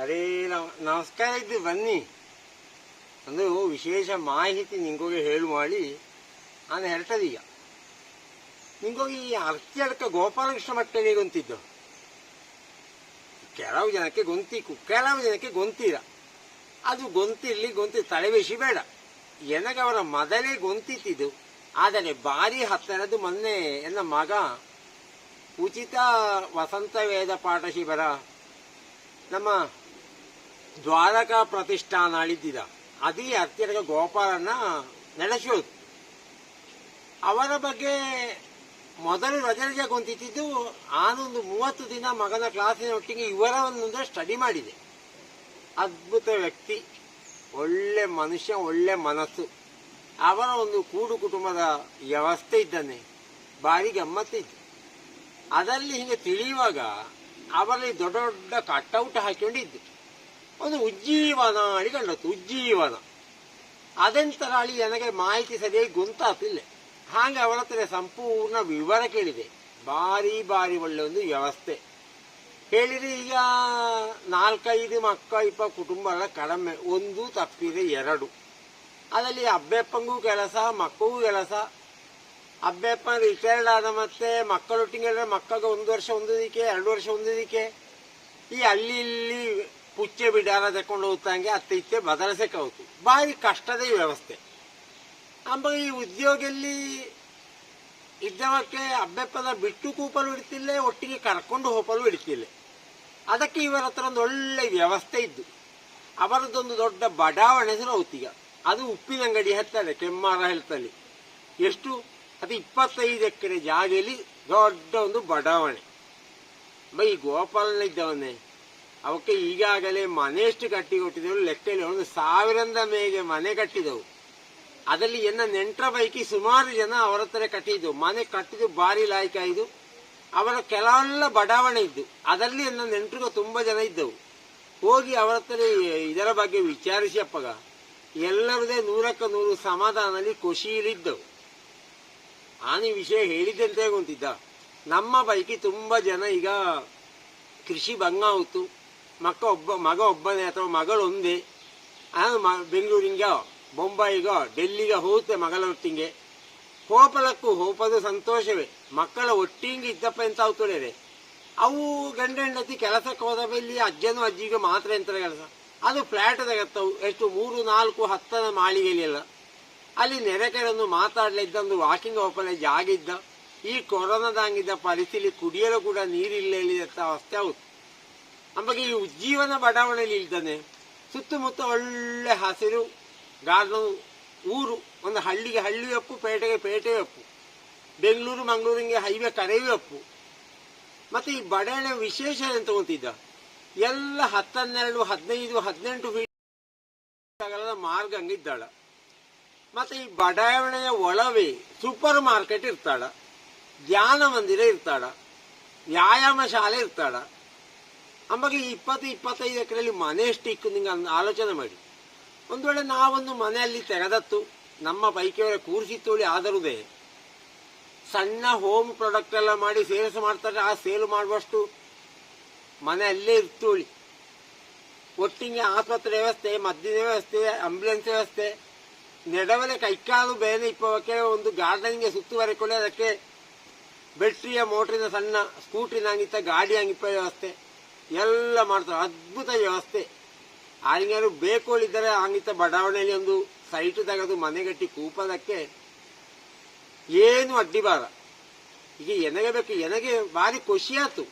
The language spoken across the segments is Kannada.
ಅರೇ ನಮಸ್ಕಾರ ಇದ್ದು ಬನ್ನಿ. ಒಂದು ವಿಶೇಷ ಮಾಹಿತಿ ನಿಂಗೋಗಿ ಹೇಳು ಮಾಡಿ, ನಾನು ಹೇಳ್ತದೀಗ. ನಿಂಗೋಗಿ ಅರ್ಚಡ್ಕ ಗೋಪಾಲಕೃಷ್ಣ ಮಟ್ಟಗೆ ಗೊಂತಿದ್ದು. ಕೆಲವು ಜನಕ್ಕೆ ಗೊಂತಿಕ್ಕು ಕೆಲವು ಜನಕ್ಕೆ ಗೊಂತೀರ ಅದು ಗೊಂತಿರ್ಲಿ, ಗೊಂತಿ ತಲೆಬೇಸಿ ಬೇಡ. ನನಗೆ ಅವರ ಮೊದಲೇ ಗೊಂತಿತ್ತಿದ್ದು. ಆದರೆ ಭಾರಿ ಹತ್ತಿರದ್ದು ಮೊನ್ನೆ ಎನ್ನ ಮಗ ಉಚಿತ ವಸಂತ ವೇದ ಪಾಠ ಶಿಬಿರ ನಮ್ಮ ದ್ವಾರಕಾ ಪ್ರತಿಷ್ಠಾನ ಅಳಿದಿದ ಅದೇ ಅತ್ಯಧಿಕ ಗೋಪಾಲನ್ನ ನಡೆಸೋದು ಅವರ ಬಗ್ಗೆ ಮೊದಲು ರಜರಿಗೆ ಕುಂತಿದ್ದು ಆನೊಂದು ಮೂವತ್ತು ದಿನ ಮಗನ ಕ್ಲಾಸಿನ ಒಟ್ಟಿಗೆ ಇವರ ಒಂದು ಸ್ಟಡಿ ಮಾಡಿದೆ. ಅದ್ಭುತ ವ್ಯಕ್ತಿ, ಒಳ್ಳೆ ಮನುಷ್ಯ, ಒಳ್ಳೆ ಮನಸ್ಸು. ಅವರ ಒಂದು ಕೂಡು ಕುಟುಂಬದ ವ್ಯವಸ್ಥೆ ಇದ್ದಾನೆ ಭಾರಿ ಗಮ್ಮತ್ತಿತ್ತು. ಅದರಲ್ಲಿ ಹೀಗೆ ತಿಳಿಯುವಾಗ ಅವರಲ್ಲಿ ದೊಡ್ಡ ದೊಡ್ಡ ಕಟ್ಔಟ್ ಹಾಕೊಂಡಿದ್ದು ಒಂದು ಉಜ್ಜೀವನ ಅಳಿ ಕಂಡತ್ತು ಉಜ್ಜೀವನ. ಅದೆಂತರ ಅಳಿ ನನಗೆ ಮಾಹಿತಿ ಸರಿಯಾಗಿ ಗೊಂತಾತಿಲ್ಲ ಹಾಗೆ ಅವಳ ಹತ್ರ ಸಂಪೂರ್ಣ ವಿವರ ಕೇಳಿದೆ. ಭಾರಿ ಭಾರಿ ಒಳ್ಳೆ ಒಂದು ವ್ಯವಸ್ಥೆ. ಹೇಳಿದ್ರೆ ಈಗ ನಾಲ್ಕೈದು ಮಕ್ಕ ಇಪ್ಪ ಕುಟುಂಬ ಎಲ್ಲ ಕಡಿಮೆ, ಒಂದು ತಪ್ಪಿದೆ, ಎರಡು. ಅದರಲ್ಲಿ ಅಬ್ಬೆಪ್ಪಂಗೂ ಕೆಲಸ, ಮಕ್ಕಗೂ ಕೆಲಸ. ಅಬ್ಬೆಪ್ಪ ರಿಟೈರ್ಡ್ ಆದ ಮತ್ತೆ ಮಕ್ಕಳೊಟ್ಟಿಗೆ ಮಕ್ಕಳಿಗೆ ಒಂದು ವರ್ಷ ಒಂದದಿಕ್ಕೆ ಎರಡು ವರ್ಷ ಒಂದದಿಕ್ಕೆ ಈ ಅಲ್ಲಿ ಇಲ್ಲಿ ಪುಚ್ಚೆ ಬಿಡಾರ ತಕೊಂಡು ಹೋಗ್ತಂಗೆ ಅತ್ತ ಇತ್ತೆ ಬದಲಿಸಕ್ಕೆ ಭಾರಿ ಕಷ್ಟದ ಈ ವ್ಯವಸ್ಥೆ. ಅಂಬ ಈ ಉದ್ಯೋಗಲ್ಲಿ ಇದ್ದವಕ್ಕೆ ಅಬ್ಬೆಪ್ಪದ ಬಿಟ್ಟು ಕೂಪಲು ಇಡ್ತಿಲ್ಲ, ಒಟ್ಟಿಗೆ ಕರ್ಕೊಂಡು ಹೋಗಲು ಇಡ್ತಿಲ್ಲ. ಅದಕ್ಕೆ ಇವರ ಹತ್ರ ಒಂದು ಒಳ್ಳೆ ವ್ಯವಸ್ಥೆ ಇದ್ದು. ಅವರದ್ದೊಂದು ದೊಡ್ಡ ಬಡಾವಣೆ ಹೆಸರು ಅದು ಅದು ಉಪ್ಪಿನಂಗಡಿ ಹತ್ತಾರೆ ಕೆಮ್ಮಾರ ಹೆಲ್ತಲ್ಲಿ. ಎಷ್ಟು? ಅದು ಇಪ್ಪತ್ತೈದು ಎಕರೆ ಜಾಗದಲ್ಲಿ ದೊಡ್ಡ ಒಂದು ಬಡಾವಣೆ. ಬೈ ಗೋಪಾಲನ ಇದ್ದವನ್ನೇ ಅವಕ್ಕೆ ಈಗಾಗಲೇ ಮನೆ ಎಷ್ಟು ಕಟ್ಟಿ ಕೊಟ್ಟಿದ್ದೆವು ಲೆಕ್ಕದಲ್ಲಿ ಒಂದು ಸಾವಿರದ ಮೇಗೆ ಮನೆ ಕಟ್ಟಿದವು ಅದರಲ್ಲಿ ಎನ್ನ ನೆಂಟರ ಪೈಕಿ ಸುಮಾರು ಜನ ಅವರ ಹತ್ರ ಕಟ್ಟಿದ್ದು. ಮನೆ ಕಟ್ಟಿದ್ದು ಭಾರಿ ಲಾಯ್ಕಾಯ್ದು. ಅವರ ಕೆಲವೆಲ್ಲ ಬಡಾವಣೆ ಇದ್ದು. ಅದರಲ್ಲಿ ಎನ್ನ ನೆಂಟರು ತುಂಬಾ ಜನ ಇದ್ದವು. ಹೋಗಿ ಅವರ ಹತ್ರ ಇದರ ಬಗ್ಗೆ ವಿಚಾರಿಸಿ ಅಪ್ಪಗ. ಎಲ್ಲರದೇ ನೂರಕ್ಕ ನೂರು ಸಮಾಧಾನದಲ್ಲಿ ಖುಷಿಯಲ್ಲಿದ್ದವು ಆನಿ ವಿಷಯ ಹೇಳಿದ್ದಂತೆ ಗೊತ್ತಿದ್ದ. ನಮ್ಮ ಪೈಕಿ ತುಂಬಾ ಜನ ಈಗ ಕೃಷಿ ಭಂಗ ಆಯಿತು. ಮಕ್ಕ ಒಬ್ಬ, ಮಗ ಒಬ್ಬನೇ ಅಥವಾ ಮಗಳು ಒಂದೇ ಮ- ಬೆಂಗಳೂರಿಂಗ ಬೊಂಬಾಯಿಗೋ ಡೆಲ್ಲಿಗೆ ಹೋಗುತ್ತೆ ಮಗಳೊಟ್ಟಿಗೆ. ಹೋಪಲಕ್ಕೂ ಹೋಪದ ಸಂತೋಷವೇ. ಮಕ್ಕಳ ಒಟ್ಟಿಗೆ ಇದ್ದಪ್ಪ ಎಂತ ಅವ್ತೊಳೆ ಅವು ಗಂಡ ಹೆಂಡತಿ ಕೆಲಸಕ್ಕೆ ಹೋದ ಇಲ್ಲಿ ಅಜ್ಜನು ಅಜ್ಜಿಗೆ ಮಾತ್ರ ಎಂತ ಕೆಲಸ. ಅದು ಫ್ಲಾಟ್ ತೆಗತ್ತವು. ಎಷ್ಟು? ಮೂರು, ನಾಲ್ಕು, ಹತ್ತನ ಮಾಳಿಗೆಯಲ್ಲ ಅಲ್ಲಿ ನೆರೆಕೆರನ್ನು ಮಾತಾಡ್ಲಿದ್ದ ಒಂದು ವಾಕಿಂಗ್ ಹೋಪಲೆ ಜಾಗ ಇದ್ದ. ಈ ಕೊರೋನಾದಂಗಿದ್ದ ಪರಿಸ್ಥಿತಿ ಕುಡಿಯಲು ಕೂಡ ನೀರಿಲ್ಲ ಇಲ್ಲಿದ್ದ ಅವಸ್ಥೆ ಹೌದು ನಮಗೆ ಈ ಉಜ್ಜೀವನ ಬಡಾವಣೆಯಲ್ಲಿ ಇಲ್ದಾನೆ ಸುತ್ತಮುತ್ತ ಒಳ್ಳೆ ಹಸಿರು, ಗಾರ್ಡನ್, ಊರು, ಒಂದು ಹಳ್ಳಿಗೆ ಹಳ್ಳಿ ಅಪ್ಪು ಪೇಟೆಗೆ ಪೇಟೆ ಅಪ್ಪು ಬೆಂಗಳೂರು ಮಂಗಳೂರಿಗೆ ಹೈವೇ ಕರೆವಿ ಅಪ್ಪು ಮತ್ತೆ ಈ ಬಡಾವಣೆ ವಿಶೇಷ ಏನು ತಗೊತಿದ್ದ? ಎಲ್ಲ ಹತ್ತನ್ನೆರಡು, ಹದಿನೈದು, ಹದಿನೆಂಟು ಫೀಟ್ ಮಾರ್ಗ ಹಂಗಿದ್ದಾಳ. ಮತ್ತೆ ಈ ಬಡಾವಣೆಯ ಒಳವೇ ಸೂಪರ್ ಮಾರ್ಕೆಟ್ ಇರ್ತಾಳ. ಧ್ಯಾನ ಮಂದಿರ ಇರ್ತಾಳ. ವ್ಯಾಯಾಮ ಶಾಲೆ ಇರ್ತಾಳ. ನಮಗೆ ಇಪ್ಪತ್ತು, ಇಪ್ಪತ್ತೈದು ಎಕರೆಯಲ್ಲಿ ಮನೆ ಎಷ್ಟು ಇಕ್ಕು ನಿಂಗೆ ಆಲೋಚನೆ ಮಾಡಿ. ಒಂದು ವೇಳೆ ನಾವೊಂದು ಮನೆಯಲ್ಲಿ ತೆಗೆದತ್ತು, ನಮ್ಮ ಪೈಕಿಯವರ ಕೂರಿಸಿತ್ತೋಳಿ ಆದರುದೇ, ಸಣ್ಣ ಹೋಮ್ ಪ್ರಾಡಕ್ಟ್ ಎಲ್ಲ ಮಾಡಿ ಸೇಲ್ಸ್ ಮಾಡ್ತಾರೆ, ಆ ಸೇಲ್ ಮಾಡುವಷ್ಟು ಮನೆಯಲ್ಲೇ ಇರ್ತೋಳಿ ಒಟ್ಟಿಗೆ ಆಸ್ಪತ್ರೆ ವ್ಯವಸ್ಥೆ, ಮದ್ದಿನ ವ್ಯವಸ್ಥೆ ಆಂಬ್ಯುಲೆನ್ಸ್ ವ್ಯವಸ್ಥೆ, ನೆಡವಲೆ ಕೈಕಾಲು ಬೇನೆ ಇಪ್ಪವಕ್ಕೆ ಒಂದು ಗಾರ್ಡನ್ಗೆ ಸುತ್ತುವರೆಕೊಳ್ಳಿ ಅದಕ್ಕೆ ಬೆಟ್ರಿಯ ಮೋಟ್ರಿನ ಸಣ್ಣ ಸ್ಕೂಟ್ರಿನ ಹಂಗಿತ್ತ ಗಾಡಿ ಹಂಗಿಪ್ಪ ವ್ಯವಸ್ಥೆ. ಎಲ್ಲ ಮಾಡ್ತಾರೆ. ಅದ್ಭುತ ವ್ಯವಸ್ಥೆ. ಯಾರಿಗಾರು ಬೇಕುಗಳಿದ್ದರೆ ಆಂಗಿತ ಬಡಾವಣೆಯಲ್ಲಿ ಒಂದು ಸೈಟ್ ತೆಗೆದು ಮನೆಗಟ್ಟಿ ಕೂಪದಕ್ಕೆ ಏನು ಅಡ್ಡಿಬಾರ ಈಗ ಎನಗೆ ಬೇಕು, ಎನಗೆ ಭಾರಿ ಖುಷಿ ಆಯ್ತು.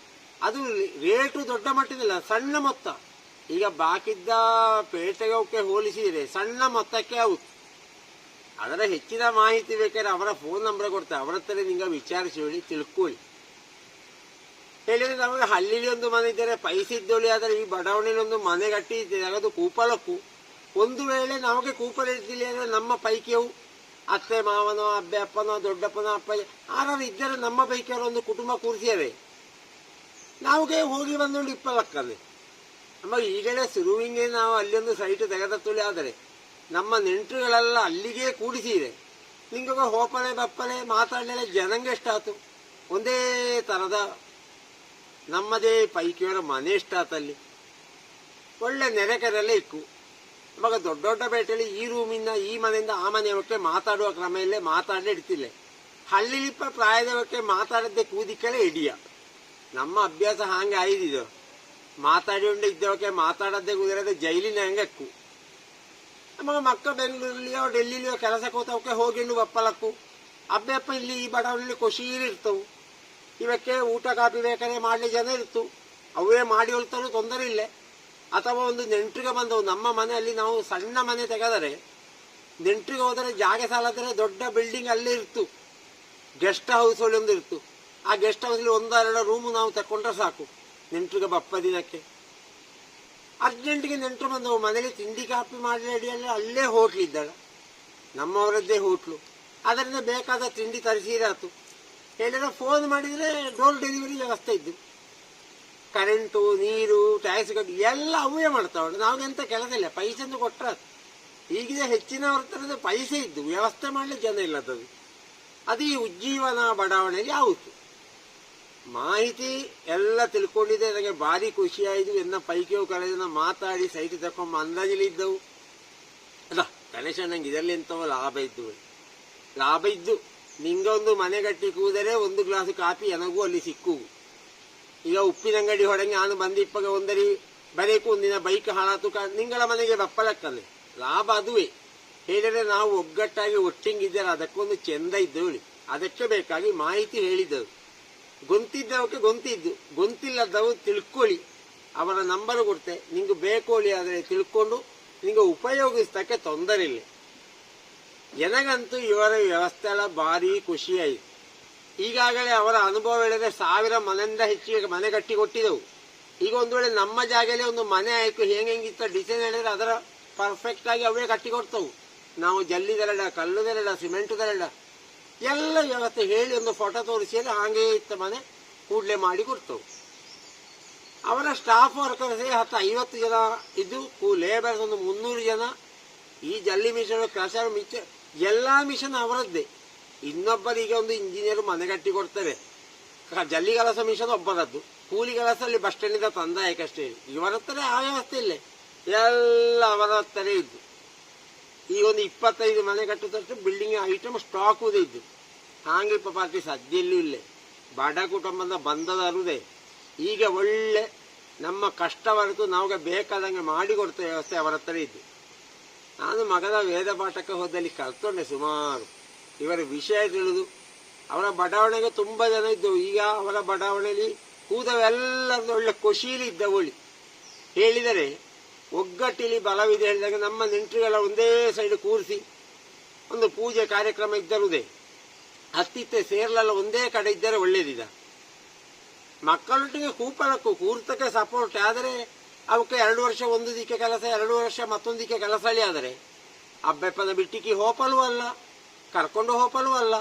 ಅದು ರೇಟು ದೊಡ್ಡ ಮಟ್ಟದಿಲ್ಲ ಸಣ್ಣ ಮೊತ್ತ. ಈಗ ಬಾಕಿದ್ದ ಪೇಟೆಗೆ ಹೋಲಿಸಿದರೆ ಸಣ್ಣ ಮೊತ್ತಕ್ಕೆ ಆಗುತ್ತೆ ಅದರ ಹೆಚ್ಚಿನ ಮಾಹಿತಿ ಬೇಕಾದ್ರೆ ಅವರ ಫೋನ್ ನಂಬರ್ ಕೊಡ್ತಾರೆ. ಅವರ ಹತ್ರ ನಿಂಗೆ ವಿಚಾರಿಸಿ ಹೇಳಿ, ತಿಳ್ಕೊಳ್ಳಿ. ಹೇಳಿದ್ರೆ ನಮಗೆ ಹಳ್ಳಿಲಿ ಒಂದು ಮನೆ ಇದ್ದರೆ ಪೈಸೆ ಇದ್ದೋಳಿ ಆದರೆ ಈ ಬಡಾವಣೆಯಲ್ಲಿ ಒಂದು ಮನೆ ಕಟ್ಟಿ ತೆಗೆದು ಕೂಪಲಕ್ಕೂ. ಒಂದು ವೇಳೆ ನಮಗೆ ಕೂಪಲ್ ಇರ್ತಿಲ್ಲ ಅಂದ್ರೆ ನಮ್ಮ ಪೈಕಿಯವು ಅತ್ತೆ, ಮಾವನೋ, ಅಬ್ಬೆ, ಅಪ್ಪನೋ, ದೊಡ್ಡಪ್ಪನೋ ಅಪ್ಪ ಯಾರು ಇದ್ದರೆ ನಮ್ಮ ಪೈಕಿಯವರು ಒಂದು ಕುಟುಂಬ ಕೂರಿಸಿಯವೆ. ನಾವುಗೆ ಹೋಗಿ ಬಂದೊಂದು ಇಪ್ಪಲಕ್ಕದೆ ನಮ್ಮ ಈಗಲೇ ಸುರುವಿಂಗೆ ನಾವು ಅಲ್ಲೊಂದು ಸೈಟ್ ತೆಗೆದತ್ತುಳಿ ಆದರೆ ನಮ್ಮ ನೆಂಟರುಗಳೆಲ್ಲ ಅಲ್ಲಿಗೆ ಕೂಡಿಸಿದೆ ನಿಮಗೆ ಹೋಪಲೆ, ಬಪ್ಪಲೆ ಮಾತಾಡಲೇ ಜನಂಗೆ ಎಷ್ಟಾತು? ಒಂದೇ ಥರದ ನಮ್ಮದೇ ಪೈಕಿಯವರ ಮನೆ ಎಷ್ಟಾತಲ್ಲಿ ಒಳ್ಳೆ ನೆರೆಕರೆಲ್ಲ ಇಕ್ಕು. ಇವಾಗ ದೊಡ್ಡ ದೊಡ್ಡ ಪೇಟೆಯಲ್ಲಿ ಈ ರೂಮಿಂದ ಈ ಮನೆಯಿಂದ ಆ ಮನೆಯವಕ್ಕೆ ಮಾತಾಡುವ ಕ್ರಮ ಇಲ್ಲೇ ಮಾತಾಡಲೇ ಇಡ್ತಿಲ್ಲ ಹಳ್ಳಿಲಿಪ್ಪ ಪ್ರಾಯದವಕ್ಕೆ ಮಾತಾಡದೆ ಕೂದಿಕಲೇ ಹಿಡಿಯ ನಮ್ಮ ಅಭ್ಯಾಸ ಹಾಗೆ ಆಯ್ದಿದ್ದು ಮಾತಾಡಿಕೊಂಡು ಇದ್ದವಕ್ಕೆ ಮಾತಾಡದೆ ಕುದಿರದೆ ಜೈಲಿನ ಹಂಗಕ್ಕು ನಮಗೆ ಮಕ್ಕ ಬೆಂಗಳೂರಲ್ಲಿಯೋ ಡೆಲ್ಲಿಲಿಯೋ ಕೆಲಸಕ್ಕೆ ಹೋತವಕ್ಕೆ ಹೋಗಿಂಡು ಬಪ್ಪಲಕ್ಕು ಅಬ್ಬೆಪ್ಪ ಇಲ್ಲಿ ಈ ಬಡವನಲ್ಲಿ ಖುಷಿ ಇರ್ತವು. ಇವಕ್ಕೆ ಊಟ ಕಾಪಿ ಬೇಕಾದ್ರೆ ಮಾಡಲಿ ಜನ ಇತ್ತು ಅವೇ ಮಾಡಿ ತೊಂದರೆ ಇಲ್ಲ. ಅಥವಾ ಒಂದು ನೆಂಟ್ರಿಗೆ ಬಂದವು ನಮ್ಮ ಮನೆಯಲ್ಲಿ ನಾವು ಸಣ್ಣ ಮನೆ ತೆಗೆದರೆ, ನೆಂಟ್ರಿಗೆ ಹೋದರೆ ಜಾಗ ಸಾಲದರೆ ದೊಡ್ಡ ಬಿಲ್ಡಿಂಗ್ ಅಲ್ಲೇ ಇರ್ತು. ಗೆಸ್ಟ್ ಹೌಸ್ ಅಲ್ಲಿ ಒಂದು ಇರ್ತು. ಆ ಗೆಸ್ಟ್ ಹೌಸಲ್ಲಿ ಒಂದೆರಡು ರೂಮು ನಾವು ತಕೊಂಡ್ರೆ ಸಾಕು. ನೆಂಟ್ರಿಗೆ ಬಪ್ಪ ದಿನಕ್ಕೆ. ಅರ್ಜೆಂಟಿಗೆ ನೆಂಟರು ಬಂದವು ಮನೇಲಿ ತಿಂಡಿ ಕಾಪಿ ಮಾಡಿ ಅಡಿಯಲ್ಲಿ ಅಲ್ಲೇ ಹೋಟ್ಲಿದ್ದಾಳೆ ನಮ್ಮವರದ್ದೇ ಹೋಟ್ಲು. ಅದರಿಂದ ಬೇಕಾದ ತಿಂಡಿ ತರಿಸಿರಾತು ಹೇಳಿದ್ರೆ ಫೋನ್ ಮಾಡಿದರೆ ಡೋರ್ ಡೆಲಿವರಿ ವ್ಯವಸ್ಥೆ ಇದ್ದು. ಕರೆಂಟು ನೀರು ಟ್ಯಾಕ್ಸ್ ಕಟ್ಟಿ ಎಲ್ಲ ಅವೇ ಮಾಡ್ತಾವಳು ನಾವೆಂತ ಕೆಲಸ ಇಲ್ಲ. ಪೈಸೆ ಅಂತ ಕೊಟ್ಟರೆ ಈಗಿನ ಹೆಚ್ಚಿನ ಹೊರತರದ ಪೈಸೆ ಇದ್ದು. ವ್ಯವಸ್ಥೆ ಮಾಡಲಿಕ್ಕೆ ಜನ ಇಲ್ಲದದು ಅದು ಈ ಉಜ್ಜೀವನ ಬಡಾವಣೆಗೆ ಆಯಿತು ಮಾಹಿತಿ ಎಲ್ಲ ತಿಳ್ಕೊಂಡಿದ್ದೆ ನನಗೆ ಭಾರಿ ಖುಷಿಯಾಯಿತು. ಎನ್ನ ಪೈಕಿಯೋ ಕಳೆದನ್ನ ಮಾತಾಡಿ ಸೈಟ್ ತಕೊಂಬ ಅಂದಾಜಲ್ಲಿ ಇದ್ದವು. ಅಲ್ಲ ಗಣೇಶ ನಂಗೆ ಇದರಲ್ಲಿ ಎಂತವ ಲಾಭ ಇದ್ದು. ಲಾಭ ಇದ್ದು. ನಿಂಗೊಂದು ಮನೆ ಕಟ್ಟಿ ಕೂದರೆ ಒಂದು ಗ್ಲಾಸ್ ಕಾಫಿ ನನಗೂ ಅಲ್ಲಿ ಸಿಕ್ಕು. ಈಗ ಉಪ್ಪಿನ ಅಂಗಡಿ ಹೊಡಂಗೆ ನಾನು ಬಂದಿಪ್ಪಗ ಒಂದರಿ ಬರೇಕು ಒಂದಿನ ಬೈಕ್ ಹಾಳಾತು ಕಾ, ನಿಂಗಳ ಮನೆಗೆ ಬಪ್ಪಲಕ್ಕಲ್ಲಿ ಲಾಭ ಅದುವೆ. ಹೇಳಿದರೆ ನಾವು ಒಗ್ಗಟ್ಟಾಗಿ ಒಟ್ಟಿಂಗಿದ್ದರೆ ಅದಕ್ಕೊಂದು ಚೆಂದ ಇದ್ದೇಳಿ ಅದಕ್ಕೆ ಬೇಕಾಗಿ ಮಾಹಿತಿ ಹೇಳಿದ್ದವು. ಗೊಂತಿದ್ದವಕ್ಕೆ ಗೊಂತಿದ್ದು. ಗೊಂತಿಲ್ಲದವು ತಿಳ್ಕೊಳ್ಳಿ. ಅವರ ನಂಬರ್ ಕೊಡ್ತೆ. ನಿಂಗೆ ಬೇಕೋಳಿ ಆದರೆ ತಿಳ್ಕೊಂಡು, ನಿಂಗೆ ಉಪಯೋಗಿಸ್ತಕ್ಕೆ ತೊಂದರೆ ಇಲ್ಲ ನನಗಂತೂ ಇವರ ವ್ಯವಸ್ಥೆ ಎಲ್ಲ ಭಾರಿ ಖುಷಿಯಾಯಿತು ಈಗಾಗಲೇ ಅವರ ಅನುಭವ ಹೇಳಿದ್ರೆ ಸಾವಿರ ಮನೆಯಿಂದ ಹೆಚ್ಚಿಗೆ ಮನೆ ಕಟ್ಟಿ ಕೊಟ್ಟಿದ್ದೆವು ಈಗ ಒಂದು ವೇಳೆ ನಮ್ಮ ಜಾಗದಲ್ಲಿ ಒಂದು ಮನೆ ಆಯ್ತು, ಹೆಂಗೆ ಹೆಂಗಿತ್ತ ಡಿಸೈನ್ ಹೇಳಿದ್ರೆ ಅದರ ಪರ್ಫೆಕ್ಟ್ ಆಗಿ ಅವೇ ಕಟ್ಟಿ ಕೊಡ್ತವು ನಾವು ಜಲ್ಲಿದರಡ ಕಲ್ಲುದರಡ ಸಿಮೆಂಟ್ದರಡ ಎಲ್ಲ ವ್ಯವಸ್ಥೆ ಹೇಳಿ ಒಂದು ಫೋಟೋ ತೋರಿಸಿ ಹಾಗೆ ಇತ್ತ ಮನೆ ಕೂಡಲೇ ಮಾಡಿ ಕೊಡ್ತವು. ಅವರ ಸ್ಟಾಫ್ ವರ್ಕರ್ಸ್ ಹತ್ತು ಐವತ್ತು ಜನ ಇದ್ದು ಲೇಬರ್ಸ್ ಒಂದು ಮುನ್ನೂರು ಜನ ಈ ಜಲ್ಲಿ ಮಿಷನ್ ಕ್ರಷರ್ ಮಿಚ ಎಲ್ಲ ಮಿಷನ್ ಅವರದ್ದೇ. ಇನ್ನೊಬ್ಬರಿಗೆ ಒಂದು ಇಂಜಿನಿಯರ್ ಮನೆ ಕಟ್ಟಿ ಕೊಡ್ತಾರೆ. ಜಲ್ಲಿ ಕೆಲಸ ಮಿಷನ್ ಒಬ್ಬರದ್ದು. ಕೂಲಿ ಕೆಲಸ ಅಲ್ಲಿ ಬಸ್ ಸ್ಟ್ಯಾಂಡಿಂದ ಇವರ ಹತ್ರ ಆ ವ್ಯವಸ್ಥೆ ಇಲ್ಲ. ಎಲ್ಲ ಅವರ ಹತ್ರ ಇದ್ದು. ಈಗ ಒಂದು ಇಪ್ಪತ್ತೈದು ಮನೆ ಕಟ್ಟುತ್ತಷ್ಟು ಬಿಲ್ಡಿಂಗ್ ಐಟಮ್ ಸ್ಟಾಕ್ ಉದೇ ಇದ್ದು. ಹಾಗೆ ಪಾರ್ಟಿ ಸದ್ಯಲ್ಲೂ ಇಲ್ಲ. ಬಡ ಕುಟುಂಬದ ಬಂದದರುದೆ ಈಗ ಒಳ್ಳೆ ನಮ್ಮ ಕಷ್ಟ ಹೊರತು ನಮಗೆ ಬೇಕಾದಂಗೆ ಮಾಡಿಕೊಡ್ತ ವ್ಯವಸ್ಥೆ ಅವರ ಹತ್ರ ಇದ್ದು. ನಾನು ಮಗದ ವೇದ ಪಾಠಕ್ಕೆ ಹೋದಲ್ಲಿ ಕಲ್ತ್ಕೊಂಡೆ ಸುಮಾರು. ಇವರ ವಿಷಯ ತಿಳಿದು ಅವರ ಬಡಾವಣೆಗೆ ತುಂಬ ಜನ ಇದ್ದವು. ಈಗ ಅವರ ಬಡಾವಣೆಯಲ್ಲಿ ಕೂದವೆಲ್ಲ ಒಳ್ಳೆ ಖುಷಿಲಿ ಇದ್ದವಳಿ ಹೇಳಿದರೆ ಒಗ್ಗಟ್ಟಿಲಿ ಬಲವಿದೆ ಹೇಳಿದಾಗ ನಮ್ಮ ನೆಂಟರುಗಳ ಒಂದೇ ಸೈಡ್ ಕೂರಿಸಿ ಒಂದು ಪೂಜೆ ಕಾರ್ಯಕ್ರಮ ಇದ್ದರುದೇ ಅತ್ತಿತ್ತ ಸೇರ್ಲಲ್ಲ, ಒಂದೇ ಕಡೆ ಇದ್ದರೆ ಒಳ್ಳೇದಿದ. ಮಕ್ಕಳೊಟ್ಟಿಗೆ ಕೂಪಲಕ್ಕೂ ಕೂರ್ತಕ್ಕೆ ಸಪೋರ್ಟ್ ಆದರೆ ಅವಕ್ಕೆ ಎರಡು ವರ್ಷ, ಒಂದು ದಿಕ್ಕೆ ಕೆಲಸ, ಎರಡು ವರ್ಷ, ಮತ್ತೊಂದು ದಿಕ್ಕೆ ಕೆಲಸ ಆದರೆ, ಅಬ್ಬೆಪ್ಪನ ಬಿಟ್ಟಿಗೆ ಹೋಪಲು ಅಲ್ಲ, ಕರ್ಕೊಂಡು ಹೋಪಲು ಅಲ್ಲ.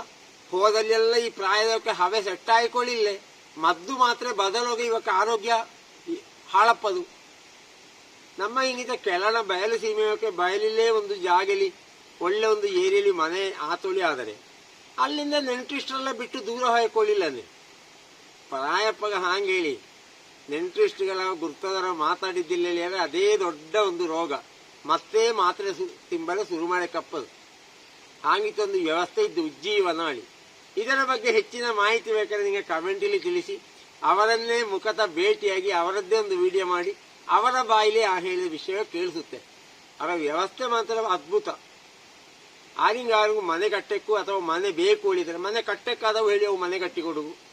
ಹೋದಲ್ಲೆಲ್ಲ ಈ ಪ್ರಾಯದಕ್ಕೆ ಹವೆ ಸೆಟ್ ಆಯ್ಕೊಳ್ಳಿಲ್ಲ ಮದ್ದು ಮಾತ್ರ ಬದಲೋಗಿ ಇವಕ್ಕೆ ಆರೋಗ್ಯ ಹಾಳಪ್ಪದು. ನಮ್ಮ ಇನ್ನಿತ ಕೆಳನ ಬಯಲು ಸೀಮೆಯಕ್ಕೆ ಬಯಲಿಲ್ಲೇ ಒಂದು ಜಾಗಲಿ, ಒಳ್ಳೆ ಒಂದು ಏರಿಯಲ್ಲಿ ಮನೆ ಆತೊಳಿ ಆದರೆ, ಅಲ್ಲಿಂದ ನೆಂಟಿಷ್ಟರೆಲ್ಲ ಬಿಟ್ಟು ದೂರ ಹಾಯ್ಕೊಳ್ಳಿಲ್ಲನೆ ಪ್ರಾಯಪ್ಪಗ ಹಾಂಗೇಳಿ ನೆಂಟ್ರಿಸ್ಟ್ಗಳ ಗುರ್ತದರ ಮಾತಾಡಿದ್ದಿಲ್ಲ ಹೇಳಿದ್ರೆ ಅದೇ ದೊಡ್ಡ ಒಂದು ರೋಗ. ಮತ್ತೆ ಮಾತ್ರೆ ಸು, ತಿಂಬಲು ಶುರು ಮಾಡಿ ಕಪ್ಪದು. ಹಾಗಿತ್ತೊಂದು ವ್ಯವಸ್ಥೆ ಇದ್ದು ಉಜ್ಜೀವನಾಳಿ ಇದರ ಬಗ್ಗೆ ಹೆಚ್ಚಿನ ಮಾಹಿತಿ ಬೇಕಾದ್ರೆ ನಿಮಗೆ ಕಮೆಂಟಲ್ಲಿ ತಿಳಿಸಿ. ಅವರನ್ನೇ ಮುಖದ ಭೇಟಿಯಾಗಿ ಅವರದ್ದೇ ಒಂದು ವಿಡಿಯೋ ಮಾಡಿ, ಅವರ ಬಾಯಿಲೆ ಆ ಹೇಳಿದ ವಿಷಯ ಕೇಳಿಸುತ್ತೆ. ಅವರ ವ್ಯವಸ್ಥೆ ಮಾತ್ರ ಅದ್ಭುತ. ಆರಿಂಗಾರಿಗೂ ಮನೆ ಕಟ್ಟಕ್ಕೂ ಅಥವಾ ಮನೆ ಬೇಕು ಹೇಳಿದರೆ, ಮನೆ ಕಟ್ಟಕ್ಕಾದವು ಹೇಳಿ ಅವು ಮನೆ ಕಟ್ಟಿ ಕೊಡುವು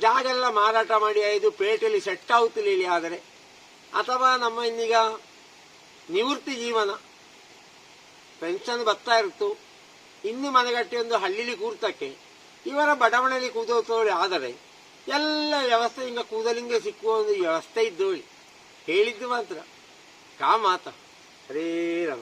ಜಾಗ ಎಲ್ಲ ಮಾರಾಟ ಮಾಡಿ ಆಯ್ದು ಪೇಟೆಯಲ್ಲಿ ಸೆಟ್ ಆಗುತ್ತಿಲ್ಲ ಇಲ್ಲಿ ಆದರೆ. ಅಥವಾ ನಮ್ಮ ಇನ್ನೀಗ ನಿವೃತ್ತಿ ಜೀವನ. ಪೆನ್ಷನ್ ಬರ್ತಾ ಇರ್ತು ಇನ್ನು ಮನೆಗಟ್ಟಿ ಒಂದು ಹಳ್ಳಿಲಿ ಕೂರ್ತಕ್ಕೆ ಇವರ ಬಡಾವಣೆಯಲ್ಲಿ ಕೂದೋತೋಳಿ ಆದರೆ ಎಲ್ಲ ವ್ಯವಸ್ಥೆ ಹಿಂಗ ಕೂದಲಿಂಗೆ ಸಿಕ್ಕುವ ಒಂದು ವ್ಯವಸ್ಥೆ ಇದ್ದೋಳಿ ಹೇಳಿದ್ದು ಮಾತ್ರ. ಕಾ ಮಾತ. ಹರೇ ರಾಮ.